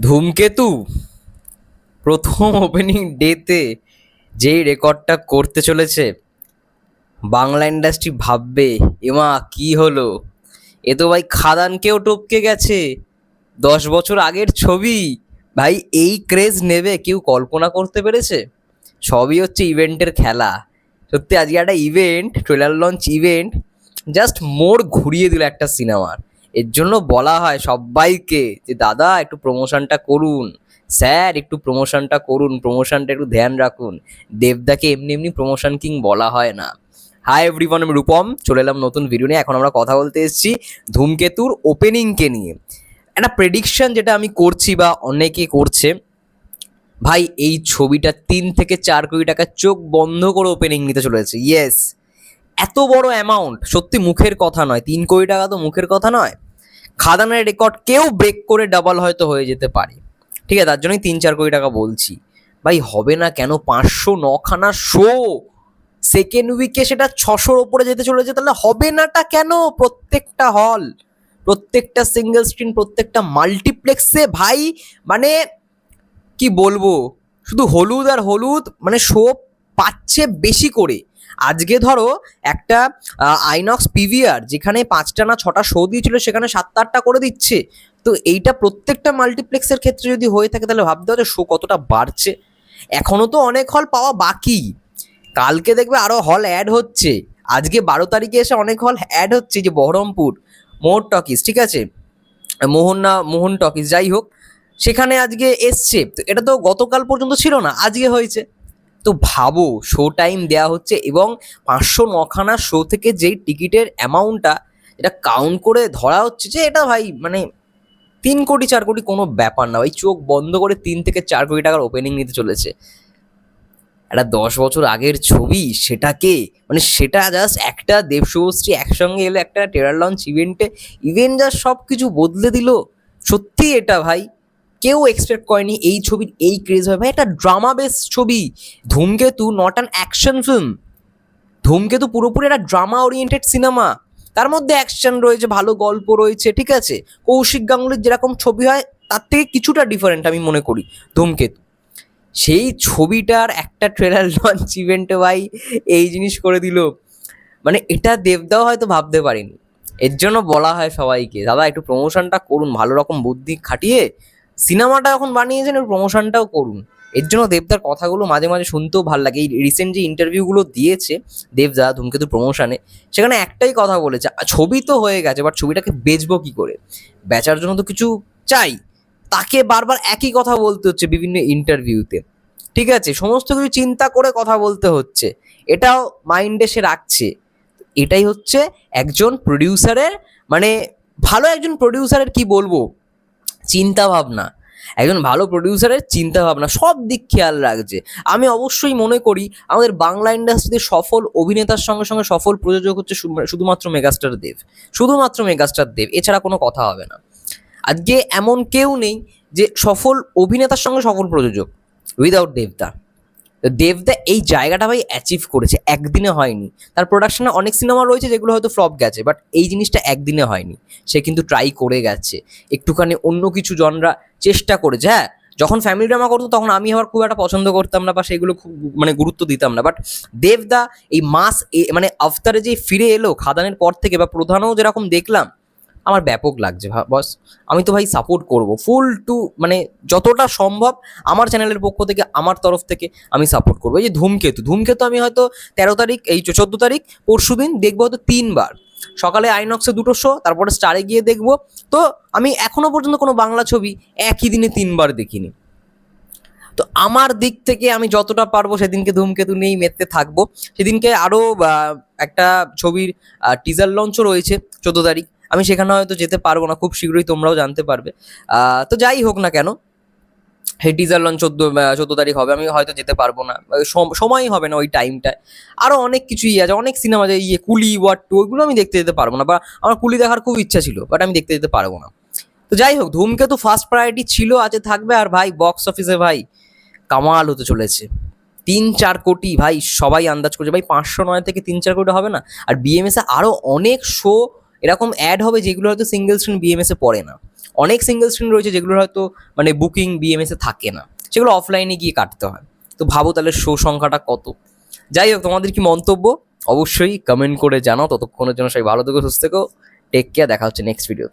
ধূমকেতু প্রথম ওপেনিং ডেতে যেই রেকর্ডটা করতে চলেছে, বাংলা ইন্ডাস্ট্রি ভাববে, এমা, কি হলো? এ তো ভাই খাদানকেও টপকে গেছে। দশ বছর আগের ছবি। ভাই, এই ক্রেজ নেবে, কেউ কল্পনা করতে পেরেছে? সবই হচ্ছে ইভেন্টের খেলা। সত্যি, আজকে একটা event trailer launch event just মোড় ঘুরিয়ে দিল একটা সিনেমার এর জন্য বলা হয় সবাইকে যে, দাদা, একটু প্রমোশনটা করুন। স্যার, একটু প্রমোশনটা করুন। প্রমোশনটা একটু ধ্যান রাখুন। দেবদাকে এমনি এমনি প্রমোশন কিং বলা হয় না। হাই এভরিওয়ান আমি রূপম। চলে এলাম নতুন ভিডিও নিয়ে। এখন আমরা কথা বলতে এসেছি ধূমকেতুর ওপেনিংকে নিয়ে। একটা প্রেডিকশন যেটা আমি করছি বা অনেকে করছে, ভাই, এই ছবিটা তিন থেকে চার কোটি টাকা চোখ বন্ধ করে ওপেনিং নিতে চলেছে। ইয়েস এত বড় অ্যামাউন্ট সত্যি মুখের কথা নয়। তিন কোটি টাকা তো মুখের কথা নয়। খাদানের রেকর্ড কেউ ব্রেক করে ডাবল হয়তো হয়ে যেতে পারে। ঠিক আছে, তার জন্যই তিন চার কোটি টাকা বলছি। ভাই, হবে না কেন? পাঁচশো নখানা শো সেকেন্ড উইকে সেটা ছশোর ওপরে যেতে চলেছে, তাহলে হবে নাটা কেন? প্রত্যেকটা হল প্রত্যেকটা সিঙ্গেল স্ক্রিন প্রত্যেকটা মাল্টিপ্লেক্সে ভাই মানে কি বলব? শুধু হলুদ আর হলুদ মানে শো পাচ্ছে বেশি করে। আজকে ধরো একটা আইনক্স পিভিআর যেখানে পাঁচটা না ছটা শো দিয়েছিল, সেখানে সাতটা আটটা করে দিচ্ছে। তো এইটা প্রত্যেকটা মাল্টিপ্লেক্সের ক্ষেত্রে যদি হয়ে থাকে, তাহলে ভাবতে হবে শো কতটা বাড়ছে। এখনও তো অনেক হল পাওয়া বাকি। কালকে দেখবে আরও হল অ্যাড হচ্ছে। আজকে বারো তারিখে এসে অনেক হল অ্যাড হচ্ছে যে বহরমপুর মোহর টকিজ, ঠিক আছে? মোহন মোহন টকিজ, যাই হোক। সেখানে আজকে এসছে। তো এটা তো গতকাল পর্যন্ত ছিল না, আজকে হয়েছে। তো ভাবো শো টাইম দেওয়া হচ্ছে এবং পাঁচশো নখানা শো থেকে যেই টিকিটের অ্যামাউন্টটা এটা কাউন্ট করে ধরা হচ্ছে যে এটা ভাই মানে তিন কোটি, চার কোটি কোনো ব্যাপার না। ভাই চোখ বন্ধ করে তিন থেকে চার কোটি টাকার ওপেনিং নিতে চলেছে। একটা দশ বছর আগের ছবি সেটাকে মানে সেটা জাস্ট একটা দেব শুভশ্রী একসঙ্গে এলো একটা টেরার লঞ্চ ইভেন্টে ইভেন্ট জাস্ট সব কিছু বদলে দিল। সত্যি এটা ভাই। কেউ এক্সপেক্ট করেনি এই ছবির এই ক্রেজ হয় ভাই, একটা ড্রামা বেস ছবি। ধূমকেতু নট অ্যান অ্যাকশন ফিল্ম ধূমকেতু পুরোপুরি একটা ড্রামা ওরিয়েন্টেড সিনেমা তার মধ্যে অ্যাকশন রয়েছে, ভালো গল্প রয়েছে, ঠিক আছে? কৌশিক গাঙ্গুলির যেরকম ছবি হয়, তার থেকে কিছুটা ডিফারেন্ট আমি মনে করি, ধূমকেতু। সেই ছবিটার একটা ট্রেলার লঞ্চ ইভেন্টে ভাই এই জিনিস করে দিল। মানে এটা দেবদাও হয়তো ভাবতে পারিনি। এর জন্য বলা হয় সবাইকে, দাদা, একটু প্রমোশনটা করুন, ভালো রকম বুদ্ধি খাটিয়ে সিনেমাটা যখন বানিয়েছেন একটু প্রমোশনটাও করুন। এর জন্য দেবদার কথাগুলো মাঝে মাঝে শুনতেও ভালো লাগে। এই রিসেন্ট যে ইন্টারভিউগুলো দিয়েছে দেবদা ধূমকেতু প্রমোশনে সেখানে একটাই কথা বলেছে, ছবি তো হয়ে গেছে বাট ছবিটাকে বেচবো কি করে? বেচার জন্য তো কিছু চাই। তাকে বারবার একই কথা বলতে হচ্ছে বিভিন্ন ইন্টারভিউতে ঠিক আছে, সমস্ত কিছু চিন্তা করে কথা বলতে হচ্ছে। এটাও মাইন্ডে সে রাখছে। এটাই হচ্ছে একজন প্রডিউসারের মানে ভালো একজন প্রডিউসারের কি বলব? চিন্তা ভাবনা একজন ভালো প্রডিউসারের চিন্তা ভাবনা সব দিক খেয়াল রাখছে। আমি অবশ্যই মনে করি, আমাদের বাংলা ইন্ডাস্ট্রিতে সফল অভিনেতার সঙ্গে সঙ্গে সফল প্রযোজক হচ্ছে শুধুমাত্র মেগাস্টার দেব। শুধুমাত্র মেগাস্টার দেব, এছাড়া কোনো কথা হবে না। আজকে এমন কেউ নেই যে সফল অভিনেতার সঙ্গে সফল প্রযোজক উইদাউট দেবদা দেবদা এই জায়গাটা ভাই অ্যাচিভ করেছে, একদিনে হয়নি। তার প্রোডাকশনে অনেক সিনেমা রয়েছে যেগুলো হয়তো ফ্লপ গেছে বাট এই জিনিসটা একদিনে হয়নি। সে কিন্তু ট্রাই করে গেছে। একটুখানি অন্য কিছু জনরা চেষ্টা করেছে হ্যাঁ? যখন ফ্যামিলি ড্রামা করতো, তখন আমি আবার খুব একটা পছন্দ করতাম না বা সেগুলো খুব মানে গুরুত্ব দিতাম না। বাট দেবদা এই মাস মানে আফতারে যে ফিরে এলো, খাদানের পর থেকে বা প্রধানও যেরকম দেখলাম আমার ব্যাপক লাগছে বস আমি তো ভাই সাপোর্ট করব। ফুল টু মানে যতটা সম্ভব আমার চ্যানেলের পক্ষ থেকে, আমার তরফ থেকে আমি সাপোর্ট করব। এই যে ধূমকেতু ধূমকেতু আমি হয়তো তেরো তারিখ, এই চোদ্দ তারিখ, পরশু দিন দেখব হয়তো তিনবার। সকালে আইনক্সে দুটো শো তারপরে স্টারে গিয়ে দেখব। তো আমি এখনও পর্যন্ত কোনো বাংলা ছবি একই দিনে তিনবার দেখিনি। তো আমার দিক থেকে আমি যতটা পারব সেদিনকে ধূমকেতু নিয়েই মেতে থাকব। সেদিনকে আরও একটা ছবির টিজার লঞ্চও রয়েছে, চোদ্দ তারিখ। আমি সেখানে হয়তো যেতে পারব না, খুব শীঘ্রই তোমরাও জানতে পারবে। তো যাই হোক না কেন সেই টিজার লঞ্চ চোদ্দ চোদ্দ তারিখ হবে, আমি হয়তো যেতে পারব না সময়ই হবে না ওই টাইমটায় আরও অনেক কিছুই আছে, অনেক সিনেমা আছে ইয়ে কুলি ওয়াট টু ওইগুলো আমি দেখতে যেতে পারব না, বা আমার কুলি দেখার খুব ইচ্ছা ছিল বাট আমি দেখতে যেতে পারব না। তো যাই হোক ধূমকেতু ফার্স্ট প্রায়োরিটি ছিল আছে থাকবে, আর ভাই বক্স অফিসে ভাই, কামাল হতে চলেছে। তিন চার কোটি, ভাই, সবাই আন্দাজ করছে, ভাই, পাঁচশো নয় থেকে তিন চার কোটি হবে না, আর বিএমএসে আরও অনেক শো এরকম অ্যাড হবে যেগুলো হয়তো সিঙ্গেল স্ক্রিন বিএমএসে পড়ে না। অনেক সিঙ্গেল স্ক্রিন রয়েছে যেগুলো হয়তো মানে বুকিং বিএমএসে থাকে না। সেগুলো অফলাইনে গিয়ে কাটতে হয়। তো ভাবো তাহলে শো সংখ্যাটা কত। যাই হোক, তোমাদের কি মন্তব্য? অবশ্যই কমেন্ট করে জানাও। ততক্ষণের জন্য সবাই ভালো থেকো, সুস্থ থেকো। টেক কেয়ার দেখা হচ্ছে নেক্সট ভিডিওতে